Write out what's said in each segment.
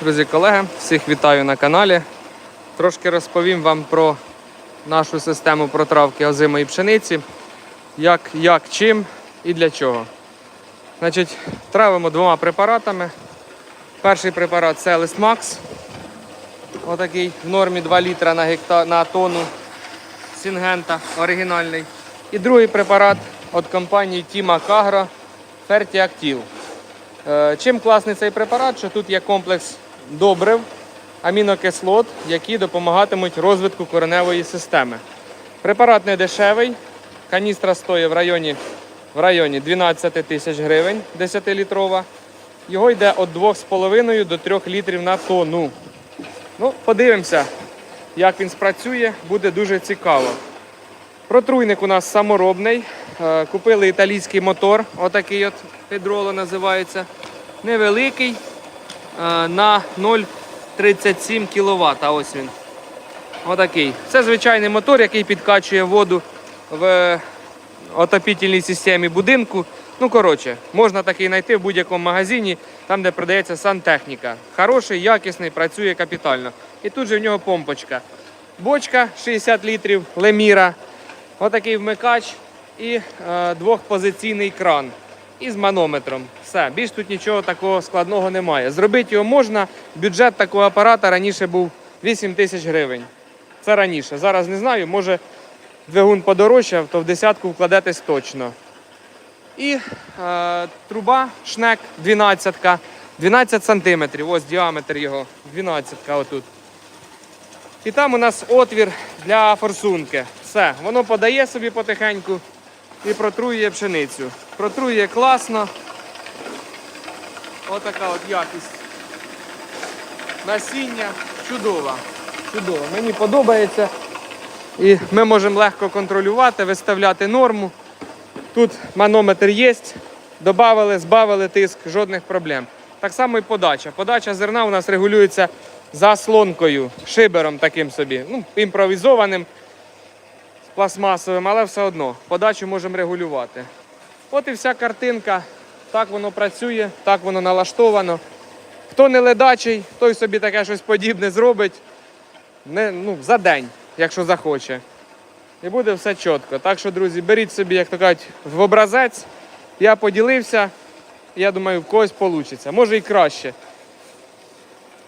друзі, колеги, всіх вітаю на каналі. Трошки розповім вам про нашу систему протравки озимої пшениці, як, як, чим і для чого. Значить, травимо двома препаратами. Перший препарат це Листмакс. Отакий в нормі 2 літра на, гекта... на тонну Сінгента оригінальний. І другий препарат від компанії Тіма Кагро Фертіактіл. Е, Чим класний цей препарат, що тут є комплекс добрив, амінокислот, які допомагатимуть розвитку кореневої системи. Препарат не дешевий, каністра стоїть в районі, в районі 12 тисяч гривень 10-літрова. Його йде від 2,5 до 3 літрів на тонну. Ну, подивимося, як він спрацює, буде дуже цікаво. Протруйник у нас саморобний. Е, Купили італійський мотор, отакий от Педроло називається. Невеликий на 0,37 кВт. Ось він. Отакий. Це звичайний мотор, який підкачує воду в отопітельній системі будинку. Ну, коротше, можна такий знайти в будь-якому магазині, там, де продається сантехніка. Хороший, якісний, працює капітально. І тут же в нього помпочка. Бочка 60 літрів, леміра. Отакий вмикач і е, двохпозиційний кран. І з манометром. Все, більш тут нічого такого складного немає. Зробити його можна. Бюджет такого апарата раніше був 8 тисяч гривень. Це раніше. Зараз не знаю, може двигун подорожчав, то в десятку вкладетесь точно. І е, труба шнек 12 12 сантиметрів. Ось діаметр його. 12 отут. І там у нас отвір для форсунки. Все, воно подає собі потихеньку і протруює пшеницю. Протруює класно. Отака от якість. Насіння чудова. Чудово. Мені подобається. І ми можемо легко контролювати, виставляти норму. Тут манометр є, додали, збавили тиск, жодних проблем. Так само і подача. Подача зерна у нас регулюється заслонкою, шибером таким собі, ну, імпровізованим, пластмасовим, але все одно подачу можемо регулювати. От і вся картинка. Так воно працює, так воно налаштовано. Хто не ледачий, той собі таке щось подібне зробить не, ну, за день, якщо захоче. І буде все чітко. Так що, друзі, беріть собі, як то кажуть, в образець. Я поділився. Я думаю, в когось вийде. Може і краще.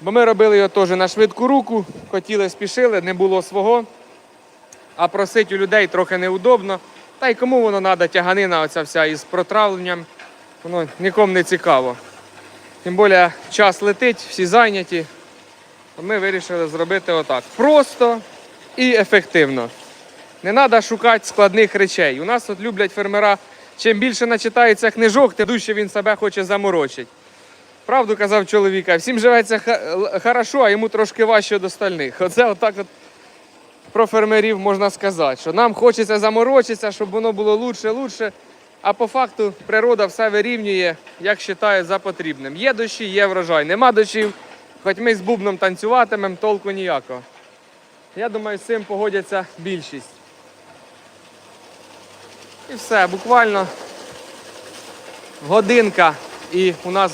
Бо ми робили його теж на швидку руку, хотіли, спішили, не було свого. А просити у людей трохи неудобно. Та й кому воно треба, тяганина оця вся із протравленням. Воно нікому не цікаво. Тим більше час летить, всі зайняті. Ми вирішили зробити отак. Просто і ефективно. Не треба шукати складних речей. У нас тут люблять фермера, чим більше начитається книжок, тим дужче він себе хоче заморочити. Правду казав чоловіка, всім живеться хорошо, а йому трошки важче до остальних. Оце отак от про фермерів можна сказати, що нам хочеться заморочитися, щоб воно було лучше, лучше. А по факту природа все вирівнює, як вважає за потрібним. Є дощі, є врожай. Нема дощів, хоч ми з бубном танцюватимемо, толку ніякого. Я думаю, з цим погодяться більшість. І все, буквально годинка і у нас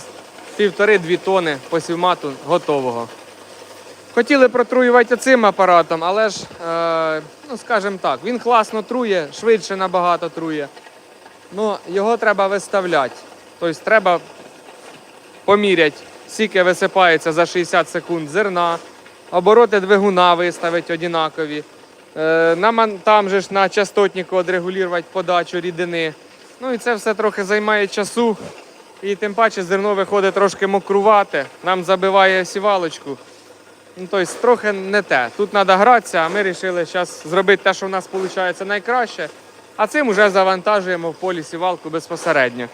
півтори-дві тони посівмату готового. Хотіли протруювати цим апаратом, але ж, е, ну скажімо так, він класно трує, швидше набагато трує. Ну, його треба виставляти. Тобто треба поміряти, скільки висипається за 60 секунд зерна, обороти двигуна виставити однакові. Е, там же ж на частотнику відрегулювати подачу рідини. Ну і це все трохи займає часу. І тим паче зерно виходить трошки мокрувате, нам забиває сівалочку. Ну, тобто трохи не те. Тут треба гратися, а ми вирішили зараз зробити те, що в нас виходить найкраще, а цим вже завантажуємо в полі сівалку безпосередньо.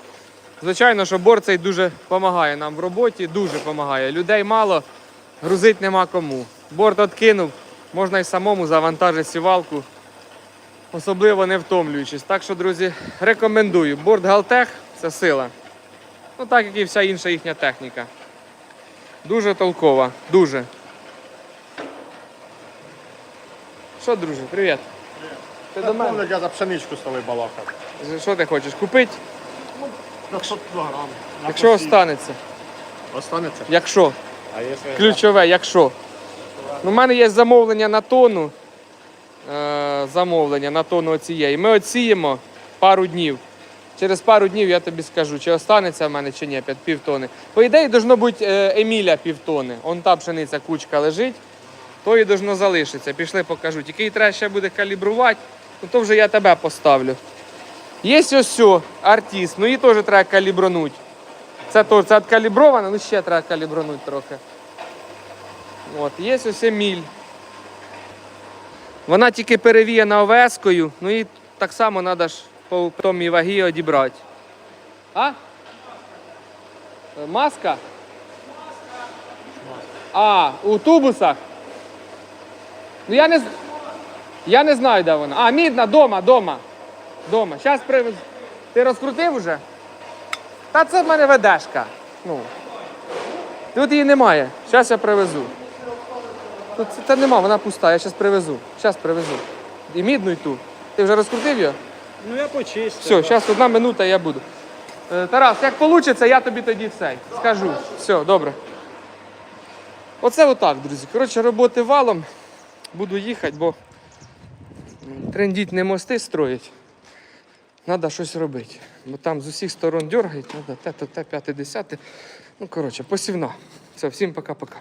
Звичайно, що бор цей дуже допомагає нам в роботі, дуже допомагає. Людей мало, грузить нема кому. Борт откинув, можна і самому завантажити сівалку, особливо не втомлюючись. Так що, друзі, рекомендую. Борт Галтех це сила. Ну так як і вся інша їхня техніка. Дуже толкова, дуже. Що, друже, привіт. Ти до мене? Я за пшеничку тобою балакав. Що ти хочеш? Купити? 500 кілограм. На Якщо посів. останеться. Останеться? Якщо. А якщо Ключове, якщо. Ну, У мене є замовлення на тонну. Е, замовлення на тонну оцієї. Ми оціємо пару днів. Через пару днів я тобі скажу, чи останеться в мене, чи ні, півтони. По ідеї, должно бути е, Еміля півтони. Он та пшениця кучка лежить, то і должно залишитися. Пішли покажу. Тільки треба ще буде калібрувати, ну то вже я тебе поставлю. Є ось все, артист, ну її теж треба калібронути. Це то, це откалібровано, ну ще треба калібронути трохи. От, є ось Еміль. Вона тільки перевіяна овескою, ну і так само треба ж по томій вагі одібрати. А? Е, Маска? А, у тубусах? Ну я не, я не знаю, де вона. А, мідна, дома, дома. Дома. Зараз привез. Ти розкрутив вже? Та це в мене ведешка. Ну. Тут її немає. Зараз я привезу. Тут це, це нема, вона пуста, я зараз привезу. Зараз привезу. І мідну і ту. Ти вже розкрутив її? Ну я почистив. Все, зараз одна минута я буду. Е, Тарас, як вийде, я тобі тоді все скажу. Все, добре. Оце отак, друзі. Коротше, роботи валом. Буду їхати, бо трендіть не мости строїть. Треба щось робити. Бо там з усіх сторон дергають, треба те, то те, п'яте, десяте. Ну, коротше, посівна. Все, всім пока-пока.